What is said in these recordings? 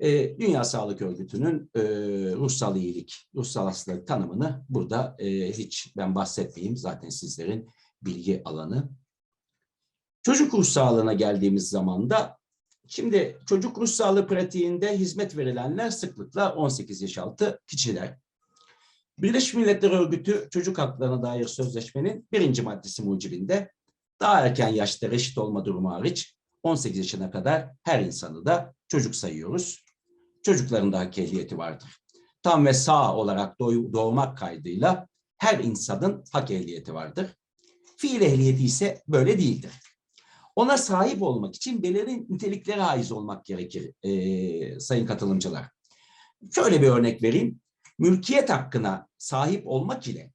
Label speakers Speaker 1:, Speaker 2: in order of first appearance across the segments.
Speaker 1: E, Dünya Sağlık Örgütü'nün e, ruhsal iyilik, ruhsal hastalık tanımını burada e, hiç ben bahsetmeyeyim. Zaten sizlerin bilgi alanı. Çocuk ruh sağlığına geldiğimiz zaman da şimdi çocuk ruh sağlığı pratiğinde hizmet verilenler sıklıkla 18 yaş altı kişiler. Birleşmiş Milletler Örgütü Çocuk Haklarına dair sözleşmenin birinci maddesi mucibinde daha erken yaşta reşit olma durumu hariç 18 yaşına kadar her insanı da çocuk sayıyoruz. Çocukların da hak ehliyeti vardır. Tam ve sağ olarak doğ- doğmak kaydıyla her insanın hak ehliyeti vardır. Fiil ehliyeti ise böyle değildir. Ona sahip olmak için belirli niteliklere haiz olmak gerekir eee, sayın katılımcılar. Şöyle bir örnek vereyim. Mülkiyet hakkına sahip olmak ile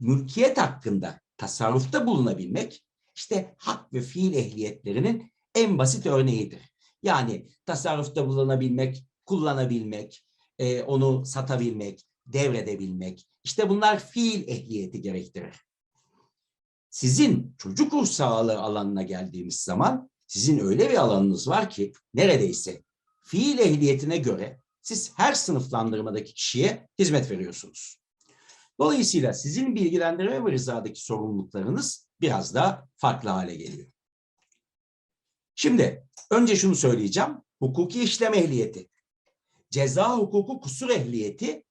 Speaker 1: mülkiyet hakkında tasarrufta bulunabilmek işte hak ve fiil ehliyetlerinin en basit örneğidir. Yani tasarrufta bulunabilmek, kullanabilmek, e, onu satabilmek, devredebilmek. işte bunlar fiil ehliyeti gerektirir. Sizin çocuk ruh sağlığı alanına geldiğimiz zaman sizin öyle bir alanınız var ki neredeyse fiil ehliyetine göre siz her sınıflandırmadaki kişiye hizmet veriyorsunuz. Dolayısıyla sizin bilgilendirme ve rızadaki sorumluluklarınız biraz daha farklı hale geliyor. Şimdi önce şunu söyleyeceğim. Hukuki işlem ehliyeti, ceza hukuku kusur ehliyeti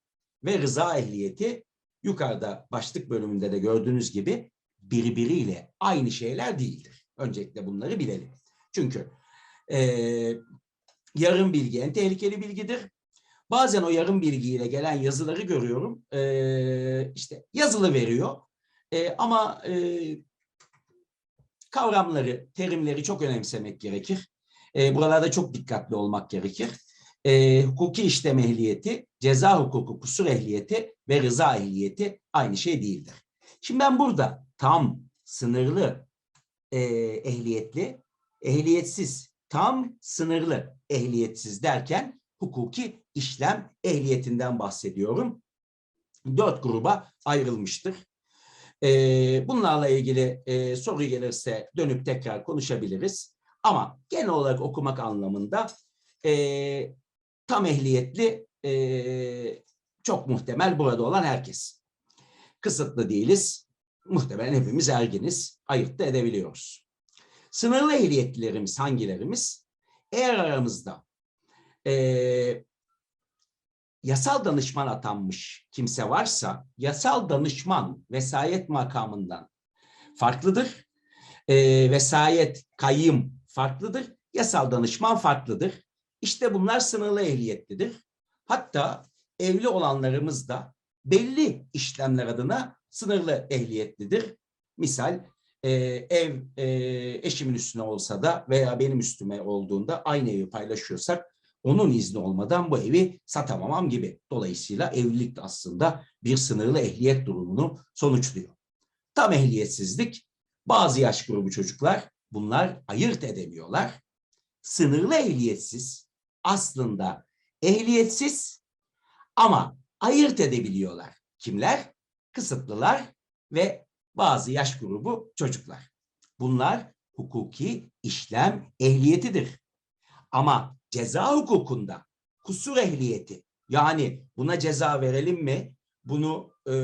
Speaker 1: ve rıza ehliyeti yukarıda başlık bölümünde de gördüğünüz gibi birbiriyle aynı şeyler değildir. Öncelikle bunları bilelim. Çünkü eee yarım bilgi en tehlikeli bilgidir. Bazen o yarım bilgiyle gelen yazıları görüyorum. Eee işte yazılı veriyor. Eee, ama eee, kavramları, terimleri çok önemsemek gerekir. Eee, buralarda çok dikkatli olmak gerekir. Eee, hukuki işlem ehliyeti, ceza hukuku kusur ehliyeti ve rıza ehliyeti aynı şey değildir. Şimdi ben burada tam, sınırlı, eee, ehliyetli, ehliyetsiz, tam, sınırlı, ehliyetsiz derken hukuki işlem ehliyetinden bahsediyorum. Dört gruba ayrılmıştır. Ee, bunlarla ilgili e, soru gelirse dönüp tekrar konuşabiliriz. Ama genel olarak okumak anlamında e, tam ehliyetli e, çok muhtemel burada olan herkes. Kısıtlı değiliz. Muhtemelen hepimiz erginiz. Ayırt da edebiliyoruz. Sınırlı ehliyetlilerimiz hangilerimiz? Eğer aramızda e, yasal danışman atanmış kimse varsa yasal danışman vesayet makamından farklıdır. E, vesayet kayyım farklıdır. Yasal danışman farklıdır. İşte bunlar sınırlı ehliyetlidir. Hatta evli olanlarımız da belli işlemler adına sınırlı ehliyetlidir. Misal e, ev e, eşimin üstüne olsa da veya benim üstüme olduğunda aynı evi paylaşıyorsak onun izni olmadan bu evi satamamam gibi. Dolayısıyla evlilik aslında bir sınırlı ehliyet durumunu sonuçluyor. Tam ehliyetsizlik bazı yaş grubu çocuklar bunlar ayırt edemiyorlar. Sınırlı ehliyetsiz aslında ehliyetsiz ama ayırt edebiliyorlar. Kimler? Kısıtlılar ve bazı yaş grubu çocuklar. Bunlar hukuki işlem ehliyetidir. Ama ceza hukukunda kusur ehliyeti yani buna ceza verelim mi? Bunu e,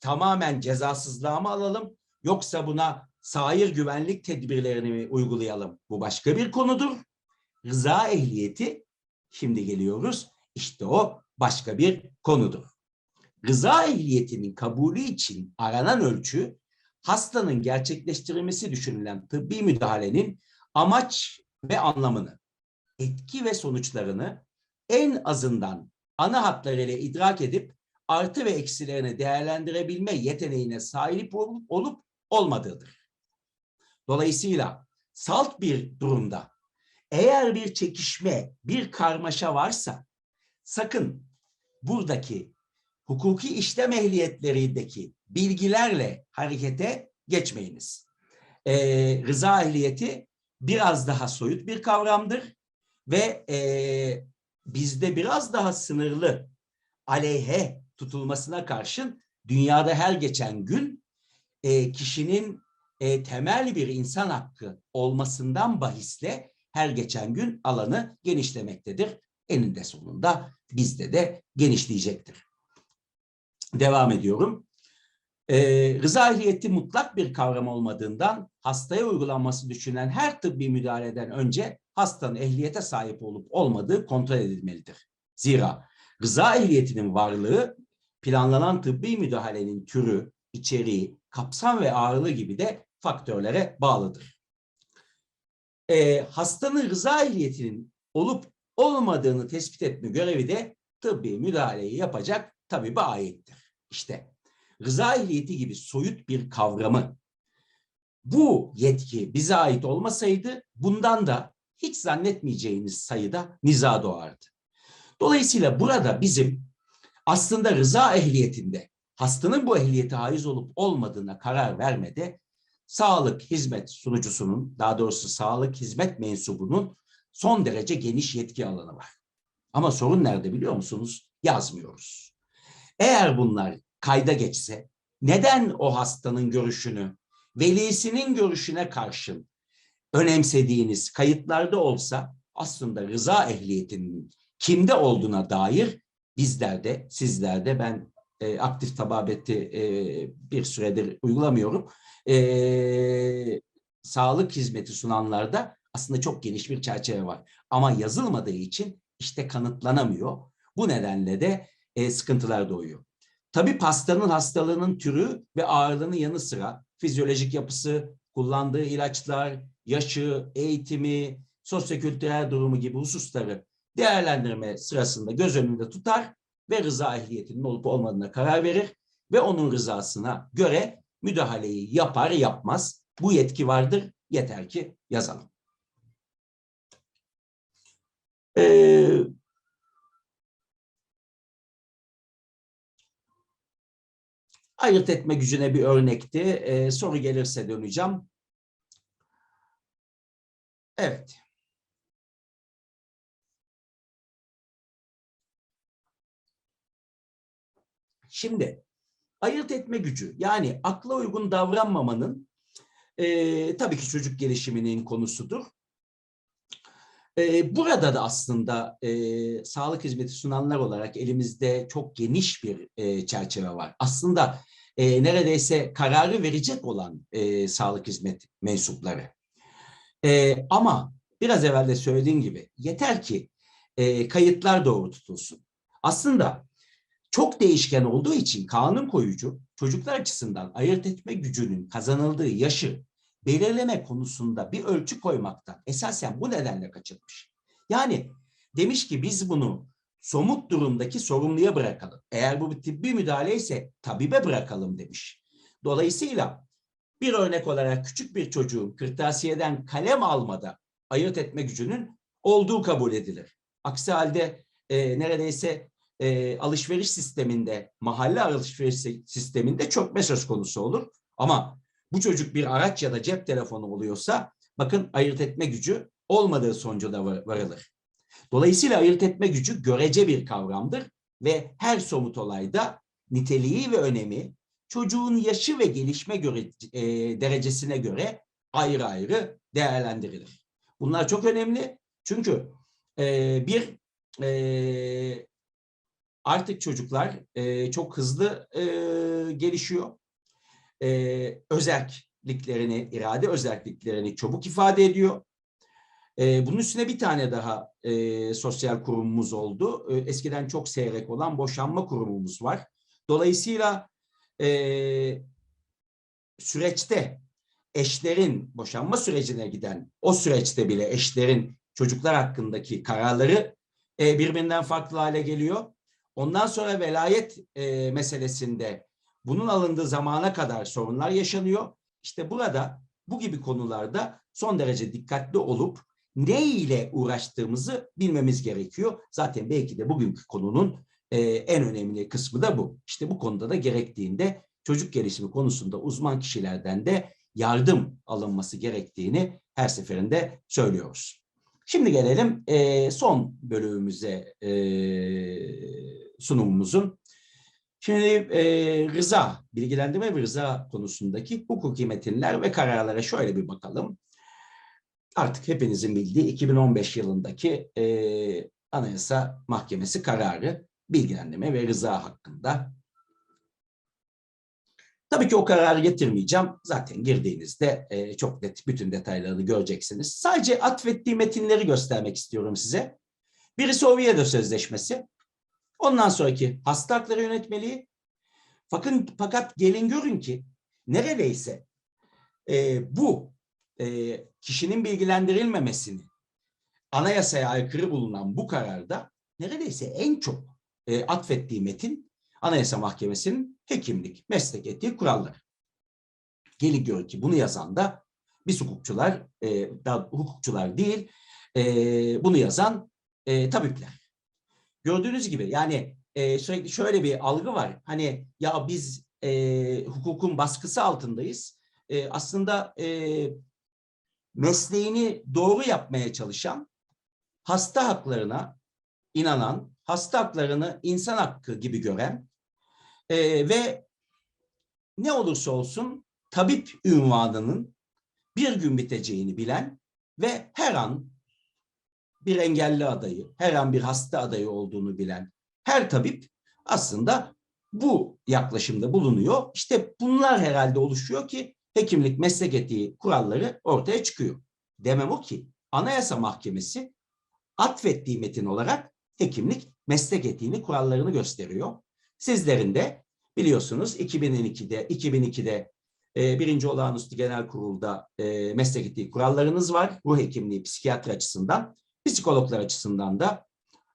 Speaker 1: tamamen cezasızlığa mı alalım? Yoksa buna sair güvenlik tedbirlerini mi uygulayalım? Bu başka bir konudur. Rıza ehliyeti şimdi geliyoruz. İşte o başka bir konudur. Rıza ehliyetinin kabulü için aranan ölçü hastanın gerçekleştirilmesi düşünülen tıbbi müdahalenin amaç ve anlamını, etki ve sonuçlarını en azından ana hatlarıyla idrak edip artı ve eksilerini değerlendirebilme yeteneğine sahip olup, olmadığıdır. Dolayısıyla salt bir durumda eğer bir çekişme, bir karmaşa varsa sakın buradaki hukuki işlem ehliyetlerindeki bilgilerle harekete geçmeyiniz. Ee, rıza ehliyeti biraz daha soyut bir kavramdır ve e, bizde biraz daha sınırlı aleyhe tutulmasına karşın dünyada her geçen gün e, kişinin e, temel bir insan hakkı olmasından bahisle her geçen gün alanı genişlemektedir. eninde sonunda bizde de genişleyecektir. Devam ediyorum. Ee, rıza ehliyeti mutlak bir kavram olmadığından hastaya uygulanması düşünen her tıbbi müdahaleden önce hastanın ehliyete sahip olup olmadığı kontrol edilmelidir. Zira rıza ehliyetinin varlığı planlanan tıbbi müdahalenin türü, içeriği, kapsam ve ağırlığı gibi de faktörlere bağlıdır. Ee, hastanın rıza ehliyetinin olup olmadığını tespit etme görevi de tıbbi müdahaleyi yapacak tabibe aittir. İşte rıza ehliyeti gibi soyut bir kavramı bu yetki bize ait olmasaydı bundan da hiç zannetmeyeceğiniz sayıda niza doğardı. Dolayısıyla burada bizim aslında rıza ehliyetinde hastanın bu ehliyete haiz olup olmadığına karar vermede sağlık hizmet sunucusunun daha doğrusu sağlık hizmet mensubunun son derece geniş yetki alanı var. Ama sorun nerede biliyor musunuz? Yazmıyoruz. Eğer bunlar kayda geçse neden o hastanın görüşünü velisinin görüşüne karşın önemsediğiniz kayıtlarda olsa aslında rıza ehliyetinin kimde olduğuna dair bizlerde, sizlerde ben e, aktif tababeti e, bir süredir uygulamıyorum. E, sağlık hizmeti sunanlarda aslında çok geniş bir çerçeve var. Ama yazılmadığı için işte kanıtlanamıyor. Bu nedenle de e, sıkıntılar doğuyor. Tabii hastanın hastalığının türü ve ağırlığının yanı sıra fizyolojik yapısı, kullandığı ilaçlar, yaşı, eğitimi, sosyokültürel durumu gibi hususları değerlendirme sırasında göz önünde tutar ve rıza ehliyetinin olup olmadığına karar verir ve onun rızasına göre müdahaleyi yapar yapmaz. Bu yetki vardır. Yeter ki yazalım. Ee, ayırt etme gücüne bir örnekti. Ee, soru gelirse döneceğim. Evet. Şimdi ayırt etme gücü yani akla uygun davranmamanın e, tabii ki çocuk gelişiminin konusudur. E, burada da aslında e, sağlık hizmeti sunanlar olarak elimizde çok geniş bir e, çerçeve var. Aslında e, neredeyse kararı verecek olan e, sağlık hizmet mensupları. E, ama biraz evvel de söylediğim gibi yeter ki e, kayıtlar doğru tutulsun. Aslında çok değişken olduğu için kanun koyucu çocuklar açısından ayırt etme gücünün kazanıldığı yaşı belirleme konusunda bir ölçü koymaktan esasen bu nedenle kaçınmış. Yani demiş ki biz bunu somut durumdaki sorumluya bırakalım. Eğer bu bir tıbbi müdahale ise tabibe bırakalım demiş. Dolayısıyla bir örnek olarak küçük bir çocuğun kırtasiyeden kalem almada ayırt etme gücünün olduğu kabul edilir. Aksi halde e, neredeyse e, alışveriş sisteminde, mahalle alışveriş sisteminde çökme söz konusu olur. Ama bu çocuk bir araç ya da cep telefonu oluyorsa bakın ayırt etme gücü olmadığı sonucuna varılır. Dolayısıyla ayırt etme gücü görece bir kavramdır ve her somut olayda niteliği ve önemi çocuğun yaşı ve gelişme göre, e, derecesine göre ayrı ayrı değerlendirilir. Bunlar çok önemli çünkü e, bir e, artık çocuklar e, çok hızlı e, gelişiyor. E, özelliklerini, irade özelliklerini çabuk ifade ediyor. E, bunun üstüne bir tane daha e, sosyal kurumumuz oldu. E, eskiden çok seyrek olan boşanma kurumumuz var. Dolayısıyla e, süreçte eşlerin boşanma sürecine giden o süreçte bile eşlerin çocuklar hakkındaki kararları e, birbirinden farklı hale geliyor. Ondan sonra velayet e, meselesinde bunun alındığı zamana kadar sorunlar yaşanıyor. İşte burada bu gibi konularda son derece dikkatli olup ne ile uğraştığımızı bilmemiz gerekiyor. Zaten belki de bugünkü konunun e, en önemli kısmı da bu. İşte bu konuda da gerektiğinde çocuk gelişimi konusunda uzman kişilerden de yardım alınması gerektiğini her seferinde söylüyoruz. Şimdi gelelim e, son bölümümüze e, sunumumuzun. Şimdi e, rıza, bilgilendirme ve rıza konusundaki hukuki metinler ve kararlara şöyle bir bakalım. Artık hepinizin bildiği 2015 yılındaki e, Anayasa Mahkemesi kararı bilgilendirme ve rıza hakkında. Tabii ki o kararı getirmeyeceğim. Zaten girdiğinizde e, çok net bütün detaylarını göreceksiniz. Sadece atfettiği metinleri göstermek istiyorum size. Birisi Oviedo Sözleşmesi. Ondan sonraki hasta hakları yönetmeliği. Fakat, fakat gelin görün ki neredeyse e, bu e, kişinin bilgilendirilmemesini anayasaya aykırı bulunan bu kararda neredeyse en çok e, atfettiği metin Anayasa Mahkemesi'nin hekimlik, meslek etiği kuralları. Gelin görün ki bunu yazan da biz hukukçular, e, daha hukukçular değil, e, bunu yazan e, tabipler. Gördüğünüz gibi yani e, sürekli şöyle bir algı var. Hani ya biz e, hukukun baskısı altındayız. E, aslında e, mesleğini doğru yapmaya çalışan, hasta haklarına inanan, hasta haklarını insan hakkı gibi gören e, ve ne olursa olsun tabip ünvanının bir gün biteceğini bilen ve her an bir engelli adayı, her an bir hasta adayı olduğunu bilen her tabip aslında bu yaklaşımda bulunuyor. İşte bunlar herhalde oluşuyor ki hekimlik meslek etiği kuralları ortaya çıkıyor. Demem o ki Anayasa Mahkemesi atfettiği metin olarak hekimlik meslek etiğini kurallarını gösteriyor. Sizlerin de biliyorsunuz 2002'de 2002'de e, birinci olağanüstü genel kurulda e, meslek etiği kurallarınız var. Ruh hekimliği psikiyatri açısından, psikologlar açısından da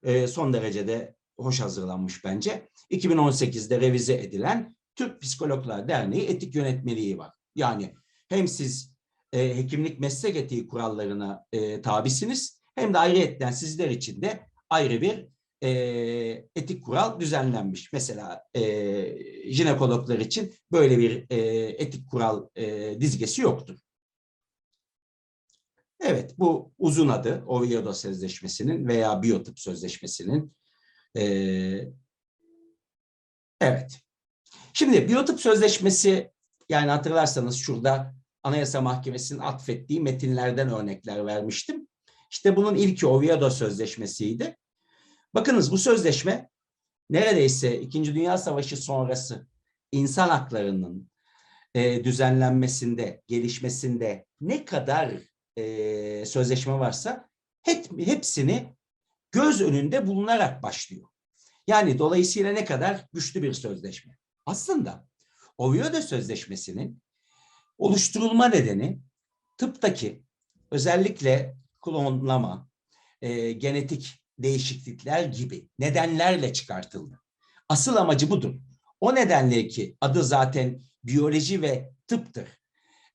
Speaker 1: e, son derecede hoş hazırlanmış bence. 2018'de revize edilen Türk Psikologlar Derneği etik yönetmeliği var. Yani hem siz e, hekimlik meslek etiği kurallarına e, tabisiniz hem de ayrıyetten sizler için de ayrı bir e, etik kural düzenlenmiş. Mesela e, jinekologlar için böyle bir e, etik kural e, dizgesi yoktur. Evet, bu uzun adı Oviedo Sözleşmesi'nin veya Biyotip Sözleşmesi'nin. E, evet. Şimdi Biyotip Sözleşmesi yani hatırlarsanız şurada Anayasa Mahkemesi'nin atfettiği metinlerden örnekler vermiştim. İşte bunun ilki Oviedo Sözleşmesi'ydi. Bakınız bu sözleşme neredeyse İkinci Dünya Savaşı sonrası insan haklarının e, düzenlenmesinde, gelişmesinde ne kadar e, sözleşme varsa hep, hepsini göz önünde bulunarak başlıyor. Yani dolayısıyla ne kadar güçlü bir sözleşme. Aslında Oviedo Sözleşmesi'nin oluşturulma nedeni tıptaki özellikle klonlama, e, genetik değişiklikler gibi nedenlerle çıkartıldı. Asıl amacı budur. O nedenle ki adı zaten biyoloji ve tıptır.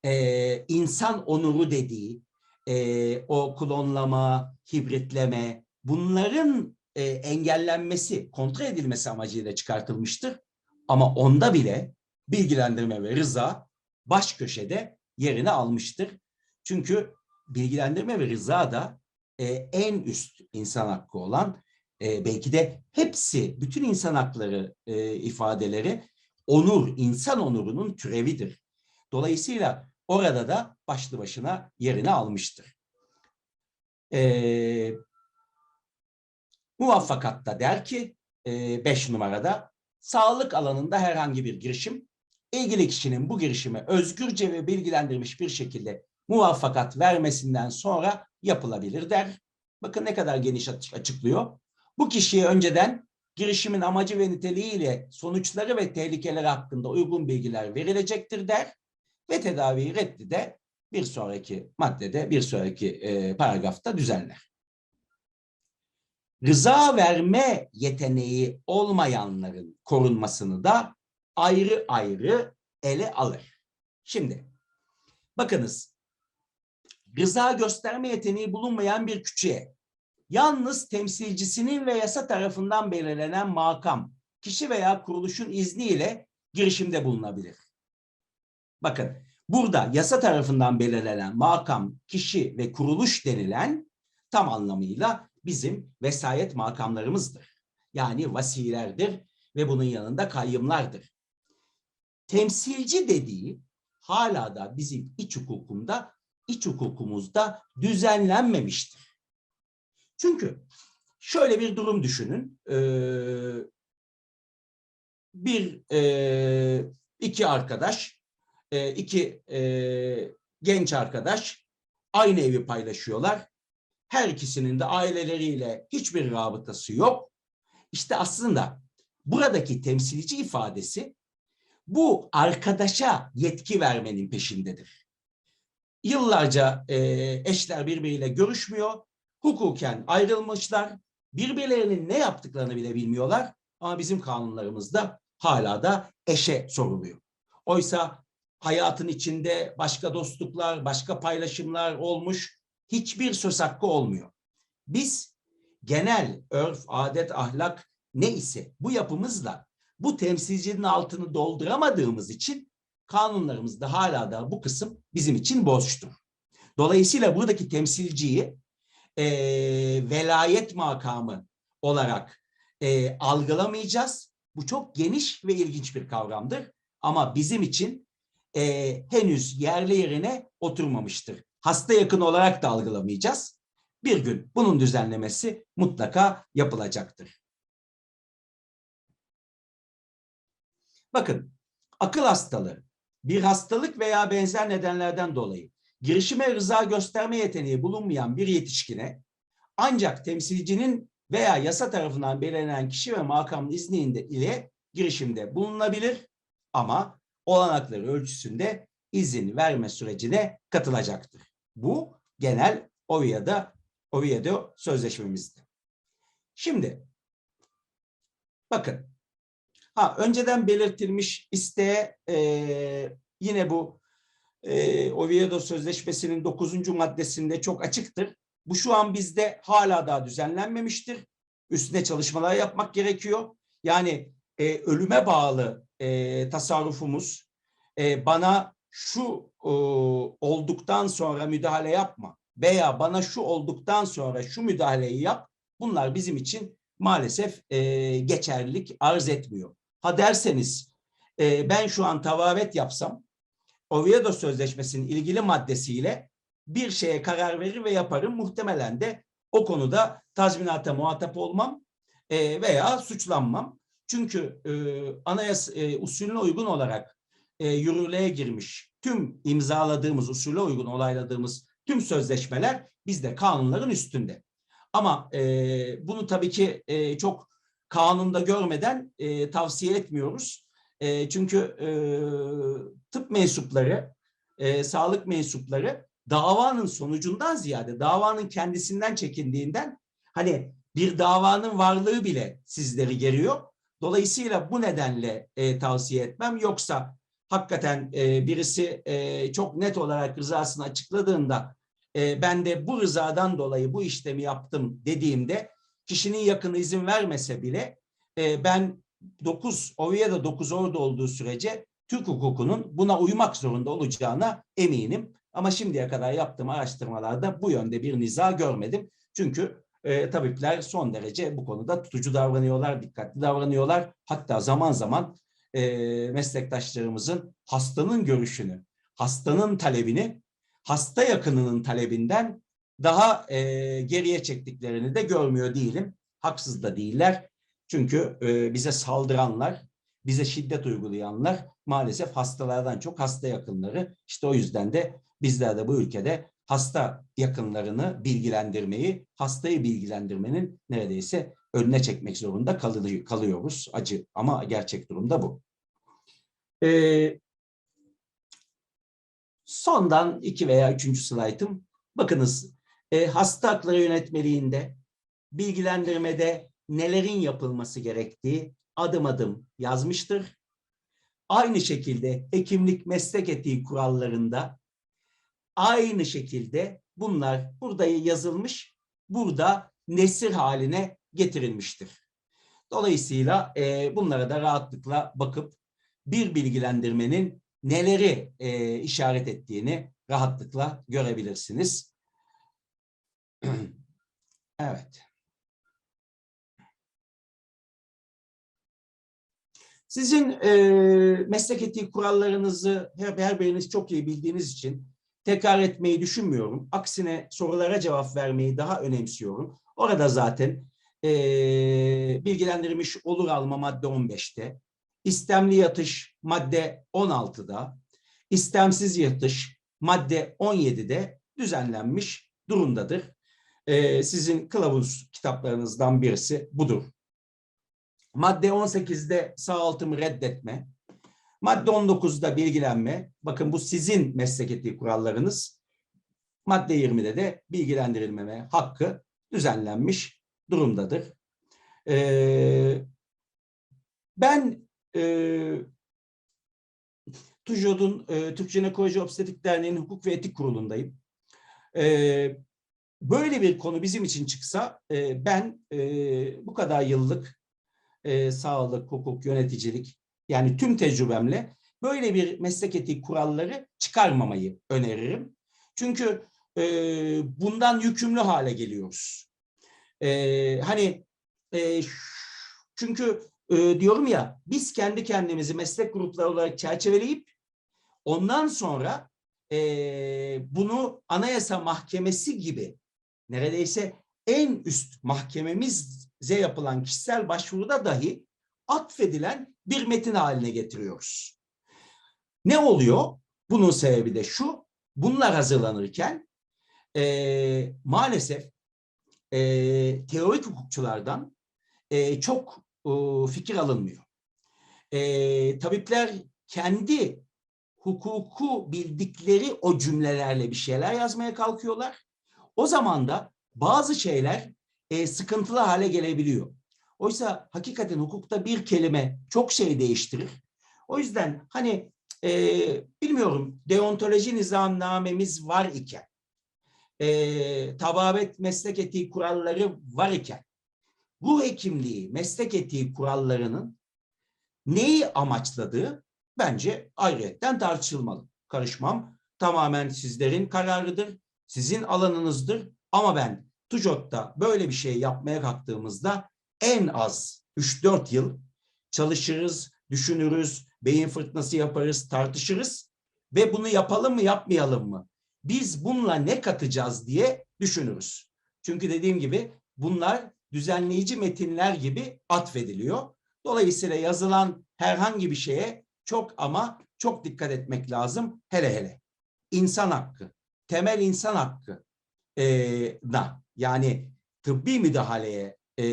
Speaker 1: Ee, insan onuru dediği e, o klonlama, hibritleme bunların e, engellenmesi, kontrol edilmesi amacıyla çıkartılmıştır. Ama onda bile bilgilendirme ve rıza baş köşede yerini almıştır. Çünkü bilgilendirme ve rıza da e, en üst insan hakkı olan e, belki de hepsi bütün insan hakları e, ifadeleri onur, insan onurunun türevidir. Dolayısıyla orada da başlı başına yerini almıştır. E, muvaffakatta der ki 5 e, numarada sağlık alanında herhangi bir girişim ilgili kişinin bu girişime özgürce ve bilgilendirilmiş bir şekilde muvaffakat vermesinden sonra yapılabilir der. Bakın ne kadar geniş açıklıyor. Bu kişiye önceden girişimin amacı ve niteliğiyle sonuçları ve tehlikeleri hakkında uygun bilgiler verilecektir der ve tedavi reddi de bir sonraki maddede, bir sonraki e, paragrafta düzenler. Rıza verme yeteneği olmayanların korunmasını da ayrı ayrı ele alır. Şimdi bakınız rıza gösterme yeteneği bulunmayan bir küçüğe yalnız temsilcisinin ve yasa tarafından belirlenen makam, kişi veya kuruluşun izniyle girişimde bulunabilir. Bakın burada yasa tarafından belirlenen makam, kişi ve kuruluş denilen tam anlamıyla bizim vesayet makamlarımızdır. Yani vasilerdir ve bunun yanında kayyımlardır. Temsilci dediği hala da bizim iç hukukunda iç hukukumuzda düzenlenmemiştir. Çünkü Şöyle bir durum düşünün. Ee, bir e, iki arkadaş, e, iki e, genç arkadaş aynı evi paylaşıyorlar. Her ikisinin de aileleriyle hiçbir rabıtası yok. İşte aslında buradaki temsilci ifadesi bu arkadaşa yetki vermenin peşindedir. Yıllarca e, eşler birbiriyle görüşmüyor, hukuken ayrılmışlar, birbirlerinin ne yaptıklarını bile bilmiyorlar ama bizim kanunlarımızda hala da eşe soruluyor. Oysa hayatın içinde başka dostluklar, başka paylaşımlar olmuş, hiçbir söz hakkı olmuyor. Biz genel örf, adet, ahlak ne ise bu yapımızla bu temsilcinin altını dolduramadığımız için kanunlarımızda hala da bu kısım bizim için boştur. Dolayısıyla buradaki temsilciyi e, velayet makamı olarak e, algılamayacağız. Bu çok geniş ve ilginç bir kavramdır. Ama bizim için e, henüz yerli yerine oturmamıştır. Hasta yakın olarak da algılamayacağız. Bir gün bunun düzenlemesi mutlaka yapılacaktır. Bakın, akıl hastalığı bir hastalık veya benzer nedenlerden dolayı girişime rıza gösterme yeteneği bulunmayan bir yetişkine ancak temsilcinin veya yasa tarafından belirlenen kişi ve makamın izninde ile girişimde bulunabilir ama olanakları ölçüsünde izin verme sürecine katılacaktır. Bu genel Oviedo, Oviedo sözleşmemizdi. Şimdi bakın ha önceden belirtilmiş isteğe e, yine bu e, Oviedo Sözleşmesi'nin 9. maddesinde çok açıktır. Bu şu an bizde hala daha düzenlenmemiştir. Üstüne çalışmalar yapmak gerekiyor. Yani e, ölüme bağlı e, tasarrufumuz e, bana şu e, olduktan sonra müdahale yapma veya bana şu olduktan sonra şu müdahaleyi yap. Bunlar bizim için maalesef e, geçerlilik arz etmiyor. Ha derseniz e, ben şu an tavavet yapsam Oviedo Sözleşmesi'nin ilgili maddesiyle bir şeye karar verir ve yaparım. Muhtemelen de o konuda tazminata muhatap olmam e, veya suçlanmam. Çünkü e, anayasa e, usulüne uygun olarak e, yürürlüğe girmiş tüm imzaladığımız, usule uygun olayladığımız tüm sözleşmeler bizde kanunların üstünde. Ama e, bunu tabii ki e, çok kanunda görmeden e, tavsiye etmiyoruz. E, çünkü e, tıp mensupları, e, sağlık mensupları davanın sonucundan ziyade davanın kendisinden çekindiğinden hani bir davanın varlığı bile sizleri geriyor. Dolayısıyla bu nedenle e, tavsiye etmem. Yoksa hakikaten e, birisi e, çok net olarak rızasını açıkladığında e, ben de bu rızadan dolayı bu işlemi yaptım dediğimde kişinin yakını izin vermese bile e, ben 9 Oviedo 9 orada olduğu sürece Türk hukukunun buna uymak zorunda olacağına eminim. Ama şimdiye kadar yaptığım araştırmalarda bu yönde bir niza görmedim. Çünkü e, tabipler son derece bu konuda tutucu davranıyorlar, dikkatli davranıyorlar. Hatta zaman zaman e, meslektaşlarımızın hastanın görüşünü, hastanın talebini, hasta yakınının talebinden daha e, geriye çektiklerini de görmüyor değilim. Haksız da değiller. Çünkü e, bize saldıranlar, bize şiddet uygulayanlar maalesef hastalardan çok hasta yakınları. İşte o yüzden de bizler de bu ülkede hasta yakınlarını bilgilendirmeyi, hastayı bilgilendirmenin neredeyse önüne çekmek zorunda kalıyoruz. Acı ama gerçek durumda bu. Ee, sondan iki veya üçüncü slaytım. Bakınız e, hasta hakları yönetmeliğinde bilgilendirmede nelerin yapılması gerektiği adım adım yazmıştır. Aynı şekilde hekimlik meslek etiği kurallarında aynı şekilde bunlar burada yazılmış, burada nesir haline getirilmiştir. Dolayısıyla e, bunlara da rahatlıkla bakıp bir bilgilendirmenin neleri e, işaret ettiğini rahatlıkla görebilirsiniz. evet. Sizin e, meslek etiği kurallarınızı her, her biriniz çok iyi bildiğiniz için tekrar etmeyi düşünmüyorum. Aksine sorulara cevap vermeyi daha önemsiyorum. Orada zaten e, bilgilendirilmiş olur alma madde 15'te, istemli yatış madde 16'da, istemsiz yatış madde 17'de düzenlenmiş durumdadır. E, sizin kılavuz kitaplarınızdan birisi budur. Madde 18'de sağaltımı reddetme, madde 19'da bilgilenme, bakın bu sizin meslek etiği kurallarınız, madde 20'de de bilgilendirilmeme hakkı düzenlenmiş durumdadır. Ee, ben e, TÜJOD'un e, Türk Jinekoloji Obstetrik Derneği'nin Hukuk ve Etik Kurulu'ndayım. E, böyle bir konu bizim için çıksa e, ben e, bu kadar yıllık e, sağlık, hukuk, yöneticilik yani tüm tecrübemle böyle bir meslek etiği kuralları çıkarmamayı öneririm. Çünkü e, bundan yükümlü hale geliyoruz. E, hani e, çünkü e, diyorum ya biz kendi kendimizi meslek grupları olarak çerçeveleyip ondan sonra e, bunu Anayasa Mahkemesi gibi neredeyse en üst mahkememize yapılan kişisel başvuruda dahi atfedilen bir metin haline getiriyoruz. Ne oluyor? Bunun sebebi de şu, bunlar hazırlanırken e, maalesef e, teorik hukukçulardan e, çok e, fikir alınmıyor. E, tabipler kendi hukuku bildikleri o cümlelerle bir şeyler yazmaya kalkıyorlar. O zaman da bazı şeyler e, sıkıntılı hale gelebiliyor. Oysa hakikaten hukukta bir kelime çok şey değiştirir. O yüzden hani e, bilmiyorum deontoloji nizamnamemiz var iken, e, tababet meslek etiği kuralları var iken, ruh hekimliği meslek etiği kurallarının neyi amaçladığı bence ayrıyetten tartışılmalı. Karışmam tamamen sizlerin kararıdır, sizin alanınızdır ama ben TUJOT'ta böyle bir şey yapmaya kalktığımızda en az 3-4 yıl çalışırız, düşünürüz, beyin fırtınası yaparız, tartışırız ve bunu yapalım mı yapmayalım mı? Biz bununla ne katacağız diye düşünürüz. Çünkü dediğim gibi bunlar düzenleyici metinler gibi atfediliyor. Dolayısıyla yazılan herhangi bir şeye çok ama çok dikkat etmek lazım. Hele hele insan hakkı, temel insan hakkı e, da yani tıbbi müdahaleye e,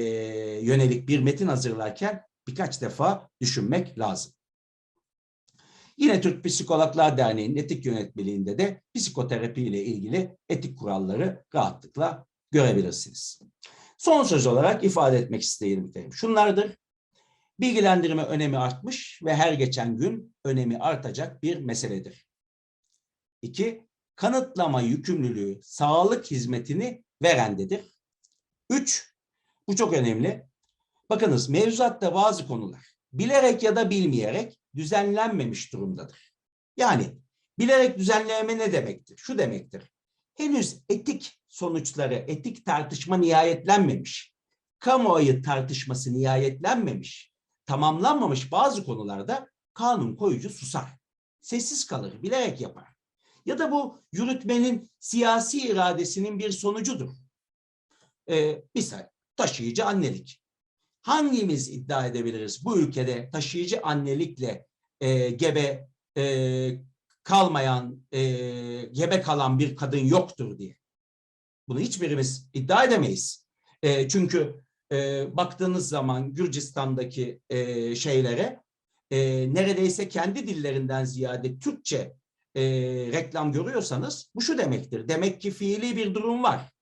Speaker 1: yönelik bir metin hazırlarken birkaç defa düşünmek lazım. Yine Türk Psikologlar Derneği'nin etik yönetmeliğinde de psikoterapi ile ilgili etik kuralları rahatlıkla görebilirsiniz. Son söz olarak ifade etmek istediğim şunlardır. Bilgilendirme önemi artmış ve her geçen gün önemi artacak bir meseledir. İki, kanıtlama yükümlülüğü sağlık hizmetini verendedir. Üç, bu çok önemli. Bakınız mevzuatta bazı konular bilerek ya da bilmeyerek düzenlenmemiş durumdadır. Yani bilerek düzenleme ne demektir? Şu demektir. Henüz etik sonuçları, etik tartışma nihayetlenmemiş, kamuoyu tartışması nihayetlenmemiş, tamamlanmamış bazı konularda kanun koyucu susar. Sessiz kalır, bilerek yapar. Ya da bu yürütmenin siyasi iradesinin bir sonucudur. Ee, misal taşıyıcı annelik. Hangimiz iddia edebiliriz bu ülkede taşıyıcı annelikle e, gebe e, kalmayan, e, gebe kalan bir kadın yoktur diye. Bunu hiçbirimiz iddia edemeyiz. E, çünkü e, baktığınız zaman Gürcistan'daki e, şeylere e, neredeyse kendi dillerinden ziyade Türkçe e, reklam görüyorsanız bu şu demektir. Demek ki fiili bir durum var.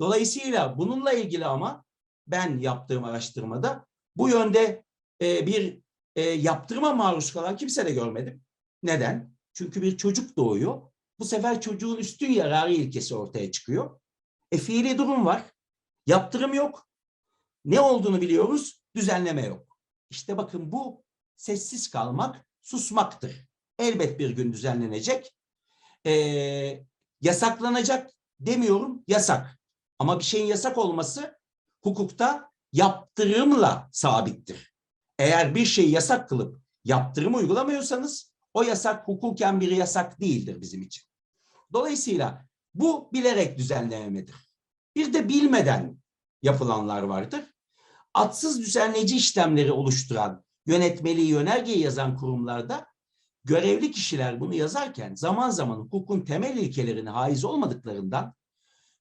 Speaker 1: Dolayısıyla bununla ilgili ama ben yaptığım araştırmada bu yönde e, bir e, yaptırıma maruz kalan kimse de görmedim. Neden? Çünkü bir çocuk doğuyor. Bu sefer çocuğun üstün yararı ilkesi ortaya çıkıyor. E fiili durum var. Yaptırım yok. Ne olduğunu biliyoruz, düzenleme yok. İşte bakın bu sessiz kalmak, susmaktır. Elbet bir gün düzenlenecek. Ee, yasaklanacak demiyorum, yasak. Ama bir şeyin yasak olması hukukta yaptırımla sabittir. Eğer bir şeyi yasak kılıp yaptırım uygulamıyorsanız o yasak hukuken bir yasak değildir bizim için. Dolayısıyla bu bilerek düzenlememedir. Bir de bilmeden yapılanlar vardır. Atsız düzenleyici işlemleri oluşturan, yönetmeliği, yönergeyi yazan kurumlarda görevli kişiler bunu yazarken zaman zaman hukukun temel ilkelerine haiz olmadıklarından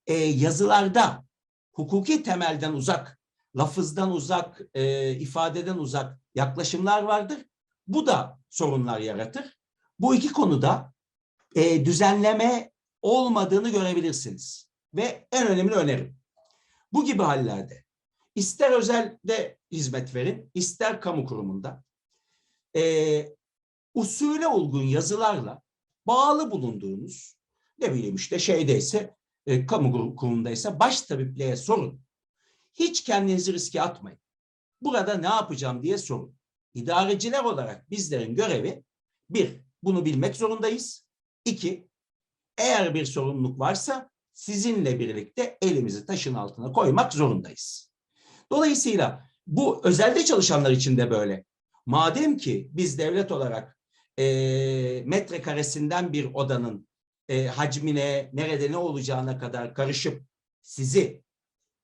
Speaker 1: e, yazılarda hukuki temelden uzak, lafızdan uzak, e, ifadeden uzak yaklaşımlar vardır. Bu da sorunlar yaratır. Bu iki konuda e, düzenleme olmadığını görebilirsiniz. Ve en önemli önerim. Bu gibi hallerde ister özelde hizmet verin, ister kamu kurumunda e, usule uygun yazılarla bağlı bulunduğunuz ne bileyim işte şeydeyse e, kamu kurumundaysa baş tabipliğe sorun. Hiç kendinizi riske atmayın. Burada ne yapacağım diye sorun. İdareciler olarak bizlerin görevi bir, bunu bilmek zorundayız. İki, eğer bir sorumluluk varsa sizinle birlikte elimizi taşın altına koymak zorundayız. Dolayısıyla bu özelde çalışanlar için de böyle. Madem ki biz devlet olarak e, metrekaresinden bir odanın e, hacmine, nerede ne olacağına kadar karışıp sizi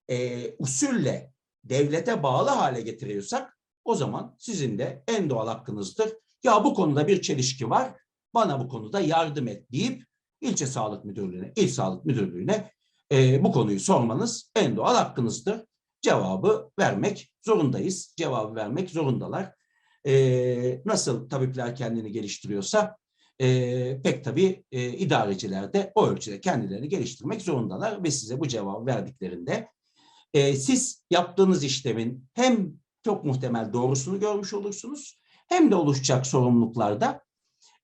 Speaker 1: e, usulle devlete bağlı hale getiriyorsak o zaman sizin de en doğal hakkınızdır. Ya bu konuda bir çelişki var, bana bu konuda yardım et deyip ilçe sağlık müdürlüğüne, il sağlık müdürlüğüne e, bu konuyu sormanız en doğal hakkınızdır. Cevabı vermek zorundayız. Cevabı vermek zorundalar. E, nasıl tabipler kendini geliştiriyorsa e, pek tabii e, idareciler de o ölçüde kendilerini geliştirmek zorundalar ve size bu cevabı verdiklerinde e, siz yaptığınız işlemin hem çok muhtemel doğrusunu görmüş olursunuz hem de oluşacak sorumluluklarda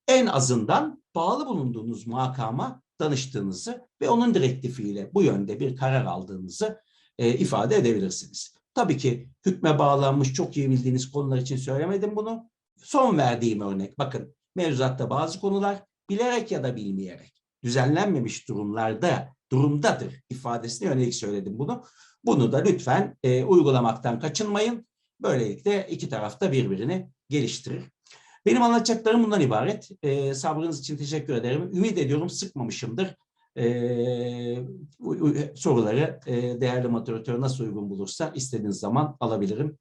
Speaker 1: en azından bağlı bulunduğunuz makama danıştığınızı ve onun direktifiyle bu yönde bir karar aldığınızı e, ifade edebilirsiniz. Tabii ki hükme bağlanmış çok iyi bildiğiniz konular için söylemedim bunu. Son verdiğim örnek bakın mevzuatta bazı konular bilerek ya da bilmeyerek düzenlenmemiş durumlarda durumdadır ifadesine yönelik söyledim bunu. Bunu da lütfen e, uygulamaktan kaçınmayın. Böylelikle iki tarafta birbirini geliştirir. Benim anlatacaklarım bundan ibaret. E, sabrınız için teşekkür ederim. Ümit ediyorum sıkmamışımdır. E, soruları e, değerli moderatör nasıl uygun bulursa istediğiniz zaman alabilirim.